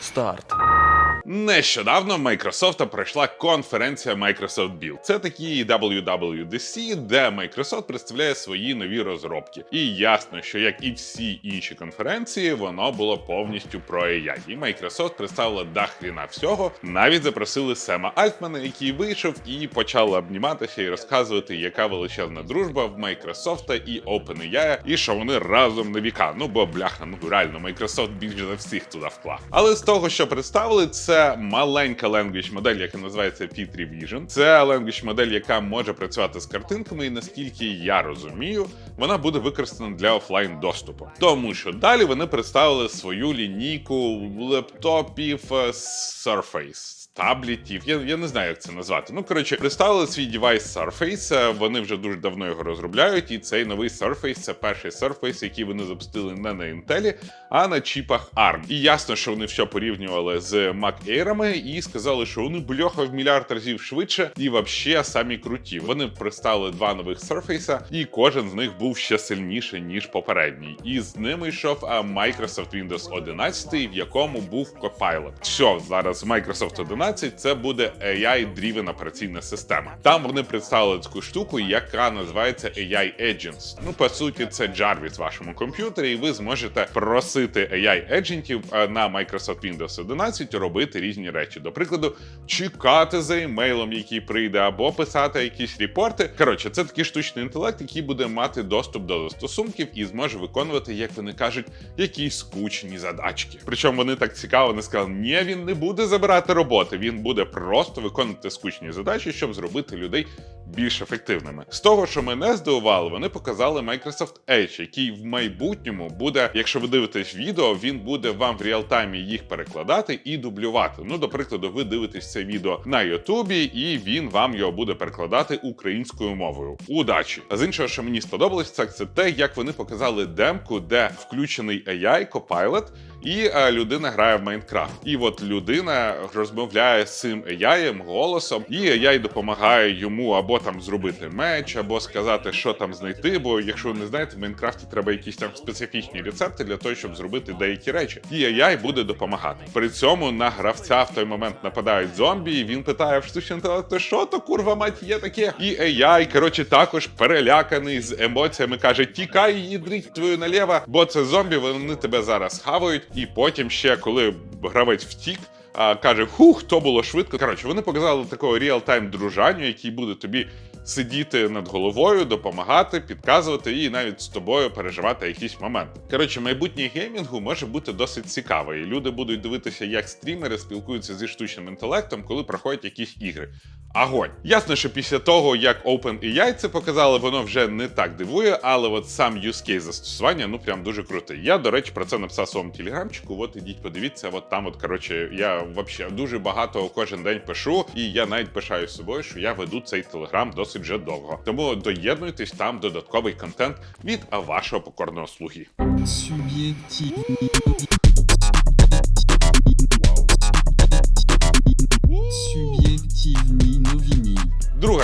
Старт. Нещодавно в Microsoft пройшла конференція Microsoft Build. Це такий WWDC, де Microsoft представляє свої нові розробки. І ясно, що як і всі інші конференції, воно було повністю про AI. І Microsoft представила дахріна всього. Навіть запросили Сема Альтмана, який вийшов і почав обніматися і розказувати, яка величезна дружба в Microsoft і OpenAI, і що вони разом на віка. Ну бо бляха, ну реально, Microsoft більше за всіх туди вклав. Але з того, що представили, це маленька language модель, яка називається P3 Vision. Це language модель, яка може працювати з картинками, і наскільки я розумію, вона буде використана для офлайн доступу. Тому що далі вони представили свою лінійку лептопів е, Surface. Таблетів, я, я не знаю, як це назвати. Ну коротше, представили свій девайс Surface. е, Вони вже дуже давно його розробляють, і цей новий Surface це перший Surface, який вони запустили не на Intel, а на чіпах ARM. І ясно, що вони все порівнювали з Mac Air і сказали, що вони бляха в мільярд разів швидше і вообще самі круті. Вони представили два нових Surface, і кожен з них був ще сильніше ніж попередній. І з ними йшов а, Microsoft Windows 11, в якому був Copilot. Все, зараз Microsoft 11 це буде AI-driven операційна система. Там вони представили таку штуку, яка називається AI Agents. Ну, по суті, це Jarvis в вашому комп'ютері, і ви зможете просити AI еджентів на Microsoft Windows 11 робити різні речі. До прикладу, чекати за емейлом, який прийде, або писати якісь репорти. Коротше, це такий штучний інтелект, який буде мати доступ до застосунків і зможе виконувати, як вони кажуть, якісь скучні задачки. Причому вони так цікаво не сказали: ні, він не буде забирати роботи, він буде просто виконувати скучні задачі, щоб зробити людей більш ефективними. З того, що мене здивувало, вони показали Microsoft Edge, який в майбутньому буде, якщо ви дивитесь відео, він буде вам в реалтаймі їх перекладати і дублювати. Ну, до прикладу, ви дивитесь це відео на Ютубі, і він вам його буде перекладати українською мовою. Удачі! А з іншого, що мені сподобалось, це, це те, як вони показали демку, де включений AI, Copilot, і е, людина грає в Майнкрафт. І от людина розмовляє з цим AI голосом, і AI допомагає йому або там зробити меч, або сказати, що там знайти. Бо якщо ви не знаєте, в Майнкрафті треба якісь там специфічні рецепти для того, щоб зробити деякі речі. І AI буде допомагати. При цьому на гравця в той момент нападають зомбі, і він питає в штучного інтелекту, що то курва мать є таке. І AI, коротше, також переляканий з емоціями, каже: Тікай, їдрить твою наліво, бо це зомбі, вони тебе зараз хавають. І потім ще, коли гравець втік. Каже, хух, то було швидко. Коротше, вони показали такого реал-тайм дружанню, який буде тобі сидіти над головою, допомагати, підказувати і навіть з тобою переживати якісь моменти. Коротше, майбутнє геймінгу може бути досить цікаво, і люди будуть дивитися, як стрімери спілкуються зі штучним інтелектом, коли проходять якісь ігри. Агонь. Ясно, що після того, як OpenAI це показали, воно вже не так дивує, але от сам use case застосування ну прям дуже крутий. Я, до речі, про це написав в своєму телеграмчику. От ідіть, подивіться, от там, от коротше, я взагалі дуже багато кожен день пишу, і я навіть пишаю собою, що я веду цей телеграм досить вже довго. Тому доєднуйтесь там додатковий контент від вашого покорного слуги. Суб'єктивні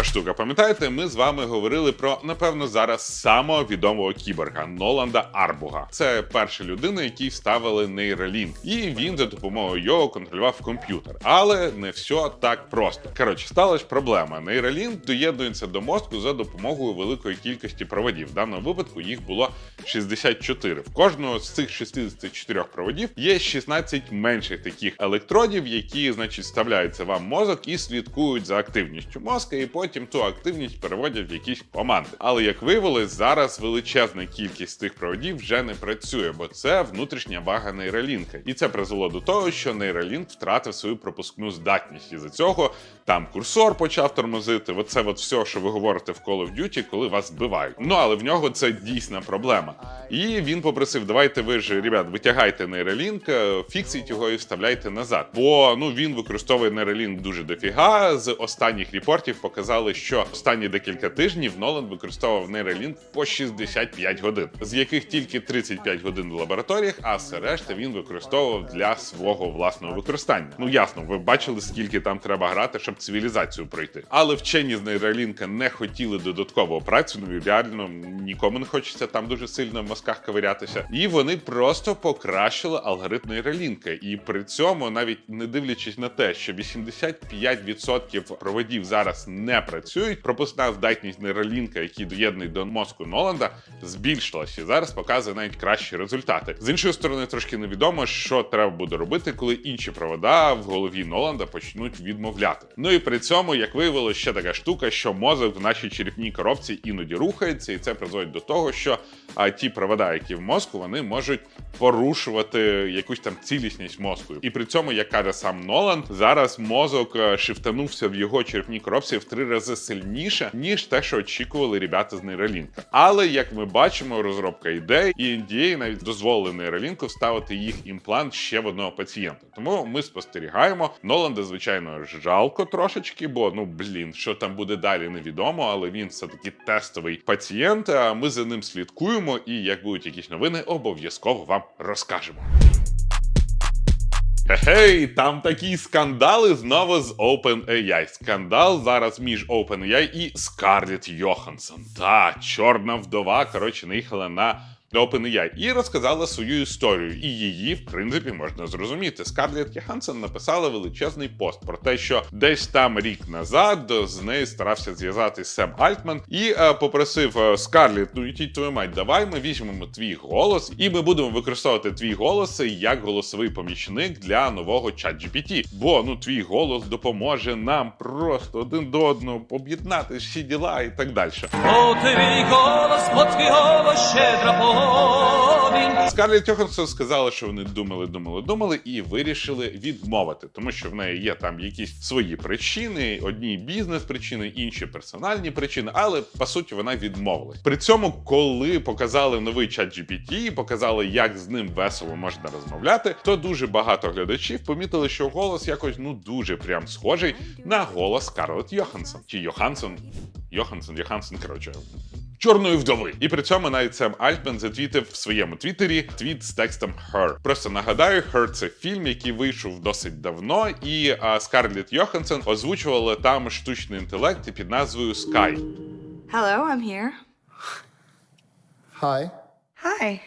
Штука, пам'ятаєте, ми з вами говорили про напевно зараз самого відомого кіборга Ноланда Арбуга. Це перша людина, якій вставили нейролінк, і він за допомогою його контролював комп'ютер. Але не все так просто. Коротше, сталася проблема. Нейролінк доєднується до мозку за допомогою великої кількості проводів. В даному випадку їх було 64. В кожного з цих 64 проводів є 16 менших таких електродів, які, значить, вставляються вам в мозок і слідкують за активністю мозка, і потім ту активність переводять в якісь команди. Але як виявилось, зараз величезна кількість тих проводів вже не працює, бо це внутрішня вага нейролінка. І це призвело до того, що нейролінк втратив свою пропускну здатність. І за цього там курсор почав тормозити. Оце от все, що ви говорите в Call of Duty, коли вас збивають. Ну але в нього це дійсна проблема. І він попросив: давайте ви ж, ребят, витягайте нейролінк, фіксіть його і вставляйте назад. Бо ну він використовує нейролінк дуже дофіга. З останніх репортів показали, що останні декілька тижнів Нолан використовував нейролінк по 65 годин, з яких тільки 35 годин в лабораторіях, а все решта він використовував для свого власного використання. Ну ясно, ви бачили, скільки там треба грати, щоб цивілізацію пройти. Але вчені з нейролінка не хотіли додаткового працю. Ну і реально нікому не хочеться там дуже сильно в мозках ковирятися. І вони просто покращили алгоритм нейролінка. І при цьому, навіть не дивлячись на те, що 85% проводів зараз не працюють, пропускна здатність нейролінка, який доєднаний до мозку Ноланда, збільшилася і зараз показує навіть кращі результати. З іншої сторони, трошки невідомо, що треба буде робити, коли інші провода в голові Ноланда почнуть відмовляти. Ну і при цьому, як виявилося, ще така штука, що мозок в нашій черепній коробці іноді рухається, і це призводить до того, що а, ті провода, які в мозку, вони можуть порушувати якусь там цілісність мозку. І при цьому, як каже сам Нолан, зараз мозок е, шифтанувся в його черепній коробці в три рази сильніше, ніж те, що очікували ребята з нейролінка. Але як ми бачимо, розробка йде, і NDA навіть дозволили нейролінку вставити їх імплант ще в одного пацієнта. Тому ми спостерігаємо. Ноланда, звичайно, жалко трошечки, бо ну блін, що там буде далі, невідомо, але він все таки тестовий пацієнт. А ми за ним слідкуємо, і як будуть якісь новини, обов'язково вам розкажемо. Гей, там такі скандали знову з OpenAI. Скандал зараз між OpenAI і Скарлетт Йоханссон. Та чорна вдова, коротше, наїхала на OpenAI і розказала свою історію. І її, в принципі, можна зрозуміти. Скарлетт Йоханссон написала величезний пост про те, що десь там рік назад з нею старався зв'язатись Сем Альтман і е, попросив е, Скарлетт, ну йдіть твою мать, давай ми візьмемо твій голос, і ми будемо використовувати твій голос як голосовий помічник для нового ChatGPT. Бо ну твій голос допоможе нам просто один до одного об'єднати всі діла і так далі. О, твій голос, о, твій голос, повінь. Скарлетт Йоханссон сказала, що вони думали, думали, думали і вирішили відмовити, тому що в неї є там якісь свої причини: одні бізнес-причини, інші персональні причини, але по суті вона відмовилась. При цьому, коли показали новий чат GPT, показали, як з ним весело можна розмовляти, то дуже багато глядачів помітили, що голос якось ну дуже прям схожий на голос Скарлетт Йоханссон. Чи Йоханссон? Йоханссон, Йоханссон, коротше. Чорної вдови. І при цьому навіть Сем Альтман затвітив в своєму твіттері твіт з текстом Her. Просто нагадаю, Her — це фільм, який вийшов досить давно, і а, Скарлетт Йоханссон озвучувала там штучний інтелект під назвою Sky. Hello, I'm here. Hi. Hi,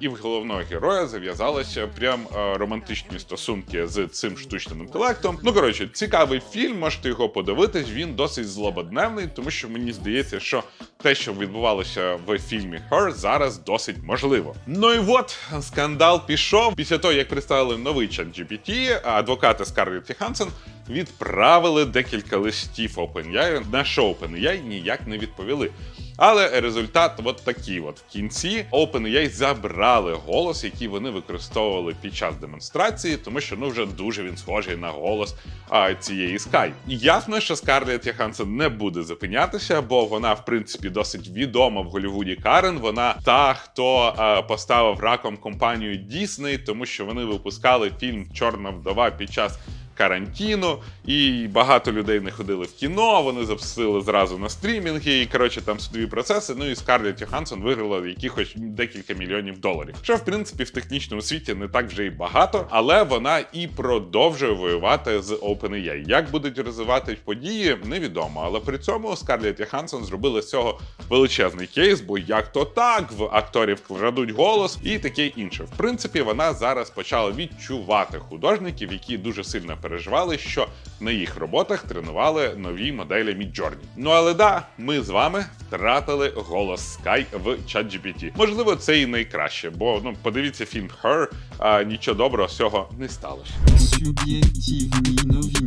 І в головного героя зав'язалися прям е, романтичні стосунки з цим штучним інтелектом. Ну коротше, цікавий фільм, можете його подивитись. Він досить злободневний, тому що мені здається, що те, що відбувалося в фільмі Her, зараз досить можливо. Ну і от скандал пішов після того, як представили новий чат GPT, адвокати Скарлетт Йоханссон відправили декілька листів OpenAI, на що OpenAI ніяк не відповіли. Але результат от такий: от в кінці OpenAI забрали голос, який вони використовували під час демонстрації, тому що ну вже дуже він схожий на голос а, цієї Sky. І ясно, що Скарлетт Йоханссон не буде зупинятися, бо вона, в принципі, досить відома в Голлівуді Карен. Вона та, хто а, поставив раком компанію Disney, тому що вони випускали фільм Чорна вдова під час карантину, і багато людей не ходили в кіно. Вони запустили зразу на стрімінги, і коротше там судові процеси. Ну і Скарлетт Йоханссон виграла якихось декілька мільйонів доларів. Що в принципі в технічному світі не так вже й багато, але вона і продовжує воювати з OpenAI. Як будуть розвиватись події, невідомо. Але при цьому Скарлетт Йоханссон зробила з цього величезний кейс, бо як то так в акторів крадуть голос і таке інше. В принципі, вона зараз почала відчувати художників, які дуже сильно переживали, що на їх роботах тренували нові моделі Midjourney. Ну але да, ми з вами втратили голос Sky в ChatGPT. Можливо, це і найкраще, бо ну подивіться фільм Her, а нічого доброго з цього не сталося.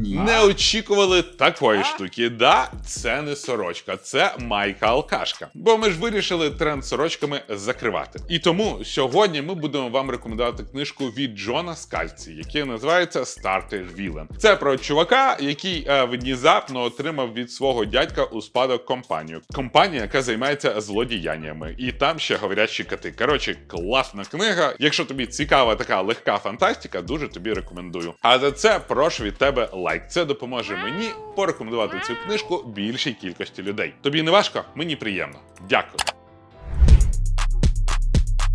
Не очікували такої штуки. Да, це не сорочка, це майка алкашка. Бо ми ж вирішили тренд сорочками закривати. І тому сьогодні ми будемо вам рекомендувати книжку від Джона Скальці, яка називається Starter Villain. Це про чувака, який е, внезапно отримав від свого дядька у спадок компанію. Компанія, яка займається злодіяннями, і там ще говорячі коти. Коротше, класна книга. Якщо тобі цікава така легка фантастика, дуже тобі рекомендую. А за це прошу від тебе лайк. Це допоможе мені порекомендувати цю книжку більшій кількості людей. Тобі не важко? Мені приємно. Дякую.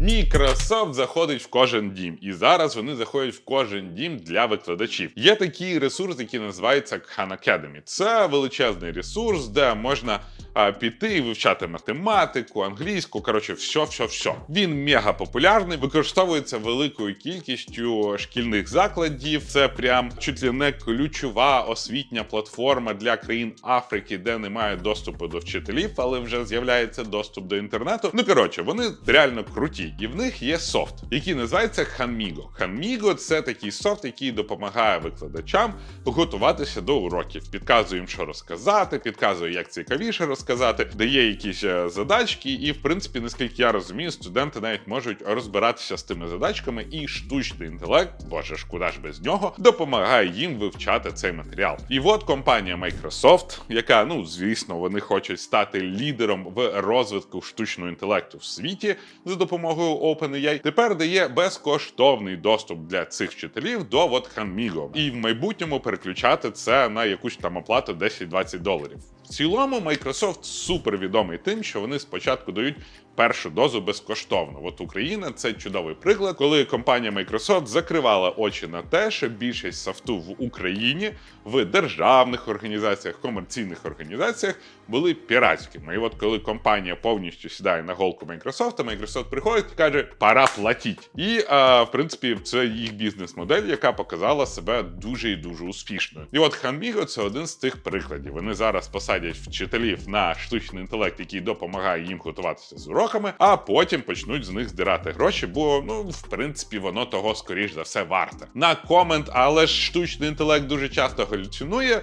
Microsoft заходить в кожен дім, і зараз вони заходять в кожен дім для викладачів. Є такий ресурс, який називається Khan Academy. Це величезний ресурс, де можна а, піти і вивчати математику, англійську. Коротше, все, все, все. Він мега популярний, використовується великою кількістю шкільних закладів. Це прям чуть ли не ключова освітня платформа для країн Африки, де немає доступу до вчителів, але вже з'являється доступ до інтернету. Ну коротше, вони реально круті, і в них є софт, який називається Hanmigo. Hanmigo – це такий софт, який допомагає викладачам готуватися до уроків. Підказує їм, що розказати, підказує, як цікавіше розказати, дає якісь е, задачки, і в принципі, наскільки я розумію, студенти навіть можуть розбиратися з тими задачками, і штучний інтелект, боже ж, куди ж без нього, допомагає їм вивчати цей матеріал. І от компанія Microsoft, яка, ну звісно, вони хочуть стати лідером в розвитку штучного інтелекту в світі за допомогою OpenAI, тепер дає безкоштовний доступ для цих вчителів до Вотханміго і в майбутньому переключати це на якусь там оплату 10-20 доларів. В цілому Microsoft супер відомий тим, що вони спочатку дають першу дозу безкоштовно. От Україна це чудовий приклад, коли компанія Microsoft закривала очі на те, що більшість софту в Україні в державних організаціях, комерційних організаціях були піратськими. І от коли компанія повністю сідає на голку Microsoft, Microsoft приходить і каже, пора платіть. І а, в принципі, це їх бізнес-модель, яка показала себе дуже і дуже успішною. І от Hanmigo – це один з тих прикладів. Вони зараз посадять вчителів на штучний інтелект, який допомагає їм готуватися з уроками, а потім почнуть з них здирати гроші, бо ну в принципі воно того скоріш за все варте. На комент, але ж штучний інтелект дуже часто галюцинує.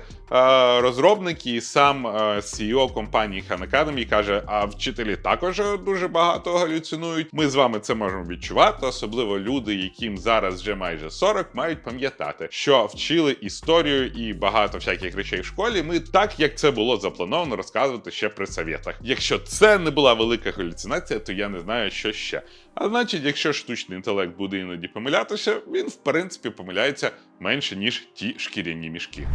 Розробники і сам CEO компанії Khan Academy каже: а вчителі також дуже багато галюцинують. Ми з вами це можемо відчувати, особливо люди, яким зараз вже майже 40, мають пам'ятати, що вчили історію і багато всяких речей в школі. Ми так, як це було заплановано, розказувати ще при совєтах. Якщо це не була велика галюцинація, то я не знаю, що ще. А значить, якщо штучний інтелект буде іноді помилятися, він в принципі помиляється менше ніж ті шкіряні мішки.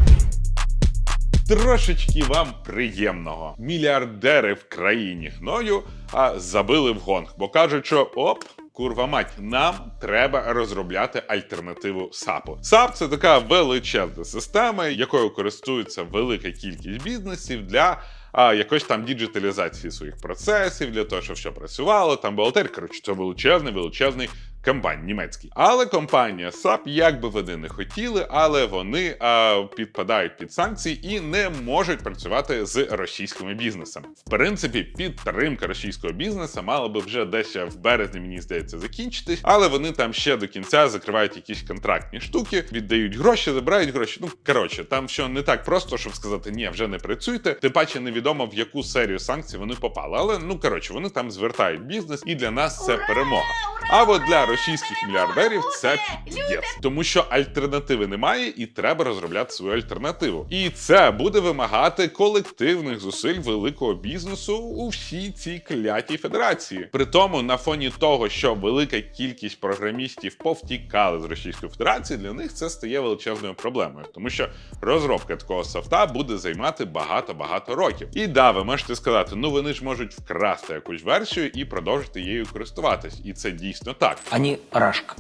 Трошечки вам приємного. Мільярдери в країні гною а забили в гонг, бо кажуть, що оп. Курва мать, нам треба розробляти альтернативу САПу. САП це така величезна система, якою користується велика кількість бізнесів для а, якоїсь там діджиталізації своїх процесів, для того, щоб все працювало. Там бухгалтер, коротше, це величезний, величезний комбайн німецький. Але компанія SAP, як би вони не хотіли, але вони а, підпадають під санкції і не можуть працювати з російськими бізнесами. В принципі, підтримка російського бізнесу мала би вже десь в березні, мені здається, закінчитись, але вони там ще до кінця закривають якісь контрактні штуки, віддають гроші, забирають гроші. Ну коротше, там все не так просто, щоб сказати, ні, вже не працюйте. Тим паче невідомо в яку серію санкцій вони попали. Але ну коротше, вони там звертають бізнес, і для нас це перемога. А от для російських мільярдерів це піздець. тому що альтернативи немає, і треба розробляти свою альтернативу. І це буде вимагати колективних зусиль великого бізнесу у всій цій клятій федерації. При тому, на фоні того, що велика кількість програмістів повтікали з Російської Федерації, для них це стає величезною проблемою, тому що розробка такого софта буде займати багато-багато років. І да, ви можете сказати, ну вони ж можуть вкрасти якусь версію і продовжити її користуватись, і це дійсно так. ані Рашка.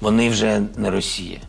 Вони вже не Росія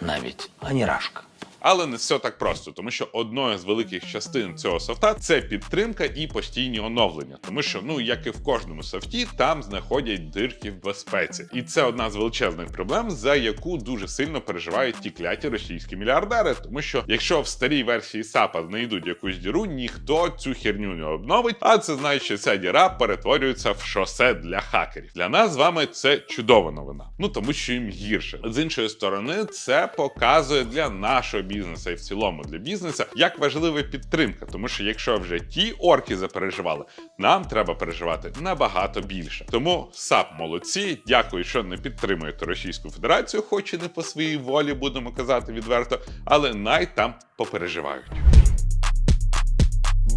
навіть, ані Рашка. Але не все так просто, тому що одною з великих частин цього софта це підтримка і постійні оновлення. Тому що, ну як і в кожному софті, там знаходять дирки в безпеці, і це одна з величезних проблем, за яку дуже сильно переживають ті кляті російські мільярдери. Тому що якщо в старій версії САПа знайдуть якусь діру, ніхто цю херню не обновить. А це значить, що ця діра перетворюється в шосе для хакерів. Для нас з вами це чудова новина. Ну тому що їм гірше. З іншої сторони, це показує для нашого бізнесу і в цілому для бізнесу, як важлива підтримка. Тому що якщо вже ті орки запереживали, нам треба переживати набагато більше. Тому САП молодці. Дякую, що не підтримуєте Російську Федерацію, хоч і не по своїй волі, будемо казати відверто, але най там попереживають.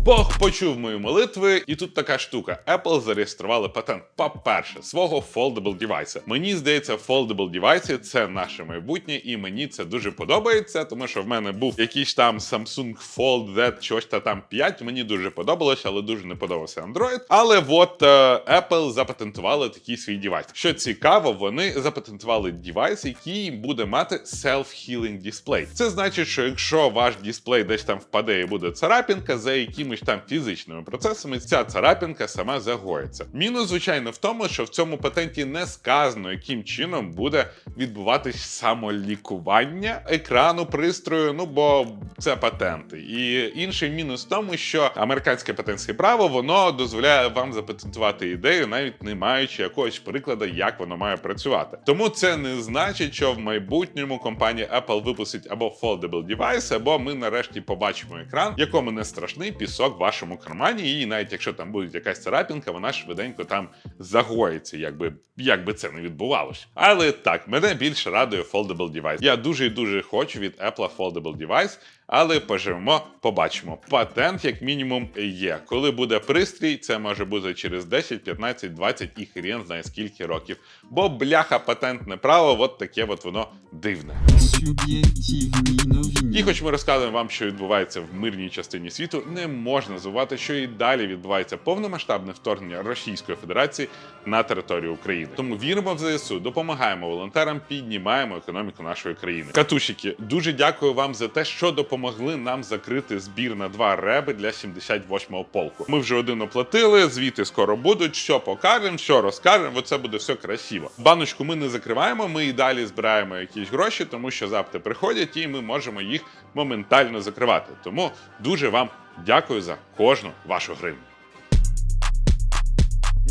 Бог почув мої молитви, і тут така штука. Apple зареєстрували патент. По-перше, свого foldable девайса. Мені здається, foldable девайси це наше майбутнє, і мені це дуже подобається, тому що в мене був якийсь там Samsung Fold Z, щось та там 5. Мені дуже подобалося, але дуже не подобався Android. Але от е, Apple запатентували такий свій девайс. Що цікаво, вони запатентували девайс, який буде мати self-healing дисплей. Це значить, що якщо ваш дисплей десь там впаде і буде царапінка, за якимись там фізичними процесами, ця царапінка сама загоїться. Мінус, звичайно, в тому, що в цьому патенті не сказано, яким чином буде відбуватись самолікування екрану пристрою. Ну бо це патенти. І інший мінус в тому, що американське патентське право воно дозволяє вам запатентувати ідею, навіть не маючи якогось прикладу, як воно має працювати. Тому це не значить, що в майбутньому компанія Apple випустить або foldable device, або ми нарешті побачимо екран, якому не страшний пісок в вашому кармані, і навіть якщо там буде якась царапінка, вона швиденько там загоїться, якби як би це не відбувалося. Але так, мене більше радує foldable device. Я дуже і дуже хочу від Apple foldable device, але поживемо, побачимо. Патент, як мінімум, є. Коли буде пристрій, це може бути через 10, 15, 20 і хрен знає скільки років. Бо бляха патентне право, от таке от воно дивне. І хоч ми розказуємо вам, що відбувається в мирній частині світу, не можна забувати, що і далі відбувається повномасштабне вторгнення Російської Федерації на територію України. Тому віримо в ЗСУ, допомагаємо волонтерам, піднімаємо економіку нашої країни. Катушики, дуже дякую вам за те, що допомогли нам закрити збір на два реби для 78-го полку. Ми вже один оплатили, звіти скоро будуть. Що покажемо, що розкажемо. Оце буде все красиво. Баночку ми не закриваємо. Ми і далі збираємо якісь гроші, тому що запити приходять, і ми можемо їх моментально закривати. Тому дуже вам дякую за кожну вашу гривню.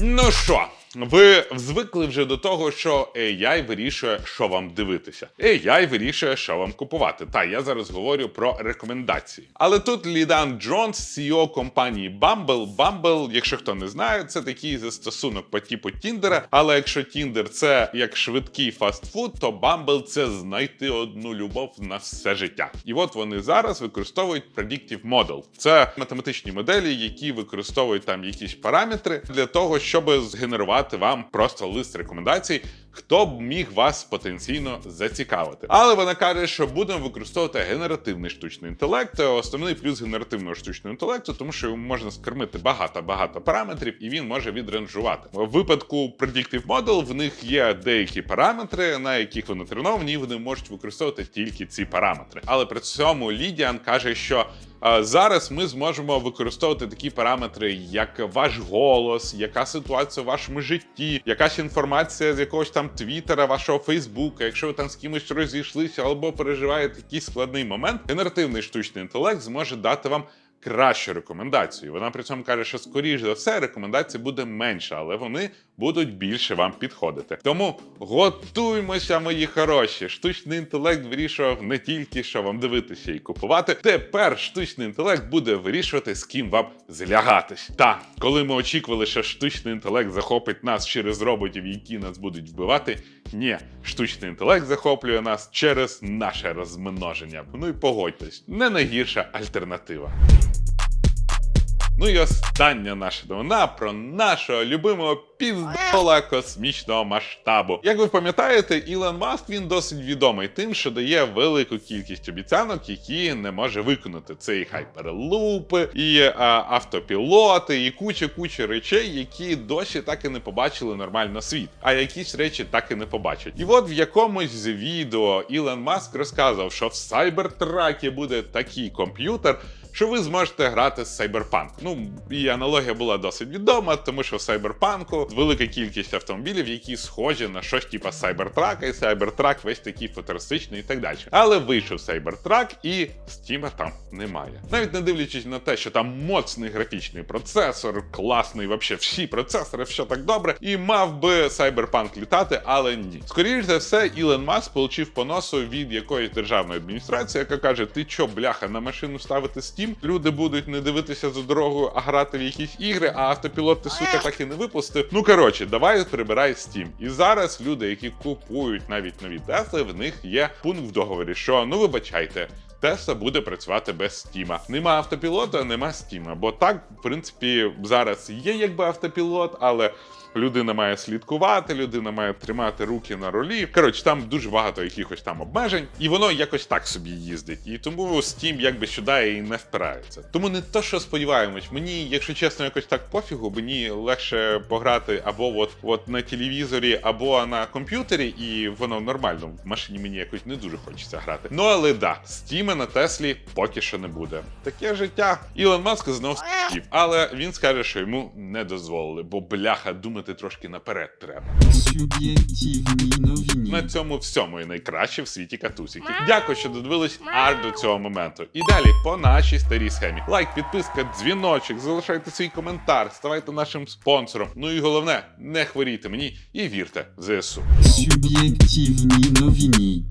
Ну що, ви звикли вже до того, що AI вирішує, що вам дивитися. AI вирішує, що вам купувати. Та я зараз говорю про рекомендації. Але тут Лідан Джонс, CEO компанії Bumble. Bumble, якщо хто не знає, це такий застосунок по типу Тіндера. Але якщо Тіндер це як швидкий фастфуд, то Bumble це знайти одну любов на все життя. І от вони зараз використовують Predictive Model. Це математичні моделі, які використовують там якісь параметри для того, щоб згенерувати вам просто лист рекомендацій, хто б міг вас потенційно зацікавити. Але вона каже, що будемо використовувати генеративний штучний інтелект. Основний плюс генеративного штучного інтелекту, тому що йому можна скормити багато-багато параметрів, і він може відранжувати. В випадку Predictive Model в них є деякі параметри, на яких вони треновані, і вони можуть використовувати тільки ці параметри. Але при цьому Лідіан каже, що Зараз ми зможемо використовувати такі параметри, як ваш голос, яка ситуація у вашому житті, якась інформація з якогось там твіттера, вашого Фейсбука, якщо ви там з кимось розійшлися або переживаєте якийсь складний момент, генеративний штучний інтелект зможе дати вам. Кращу рекомендацію. Вона при цьому каже, що скоріш за все рекомендацій буде менше, але вони будуть більше вам підходити. Тому готуймося, мої хороші. Штучний інтелект вирішував не тільки що вам дивитися і купувати. Тепер штучний інтелект буде вирішувати, з ким вам злягатись. Та коли ми очікували, що штучний інтелект захопить нас через роботів, які нас будуть вбивати. Ні, штучний інтелект захоплює нас через наше розмноження. Ну і погодьтесь, не найгірша альтернатива. Ну і остання наша новина про нашого любимого піздола космічного масштабу. Як ви пам'ятаєте, Ілон Маск він досить відомий тим, що дає велику кількість обіцянок, які не може виконати. Це і хайперлупи, і а, автопілоти, і куча куча речей, які досі так і не побачили нормально світ. А якісь речі так і не побачать. І от в якомусь з відео Ілон Маск розказав, що в Cybertruck буде такий комп'ютер що ви зможете грати з Cyberpunk. Ну і аналогія була досить відома, тому що в Cyberpunk велика кількість автомобілів, які схожі на щось типу Cybertruck, і Cybertruck весь такий футуристичний і так далі. Але вийшов Cybertruck і Steam там немає. Навіть не дивлячись на те, що там моцний графічний процесор, класний, вообще всі процесори, все так добре, і мав би Cyberpunk літати, але ні. Скоріше за все, Ілон Маск получив по носу від якоїсь державної адміністрації, яка каже: Ти чо, бляха, на машину ставити Steam? Люди будуть не дивитися за дорогою, а грати в якісь ігри, а автопілот ти сука так і не випустив. Ну коротше, давай прибирай Steam. І зараз люди, які купують навіть нові Тесли, в них є пункт в договорі, що ну вибачайте. Тесла буде працювати без стіма. Нема автопілота, нема стіма. Бо так, в принципі, зараз є якби автопілот, але людина має слідкувати, людина має тримати руки на рулі. Коротше, там дуже багато якихось там обмежень, і воно якось так собі їздить. І тому Steam якби сюди і не впирається. Тому не то, що сподіваємось, мені, якщо чесно, якось так пофігу, мені легше пограти або от, от на телевізорі, або на комп'ютері, і воно нормально. В машині мені якось не дуже хочеться грати. Ну але да, Стіма на Теслі поки що не буде. Таке життя. Ілон Маск знов сів, але він скаже, що йому не дозволили, бо бляха думати трошки наперед треба. Суб'єктивні новини. На цьому всьому і найкраще в світі катусіки. Дякую, що додивились аж до цього моменту. І далі по нашій старій схемі. Лайк, підписка, дзвіночок, залишайте свій коментар, ставайте нашим спонсором. Ну і головне, не хворійте мені і вірте в ЗСУ. Суб'єктивні новини.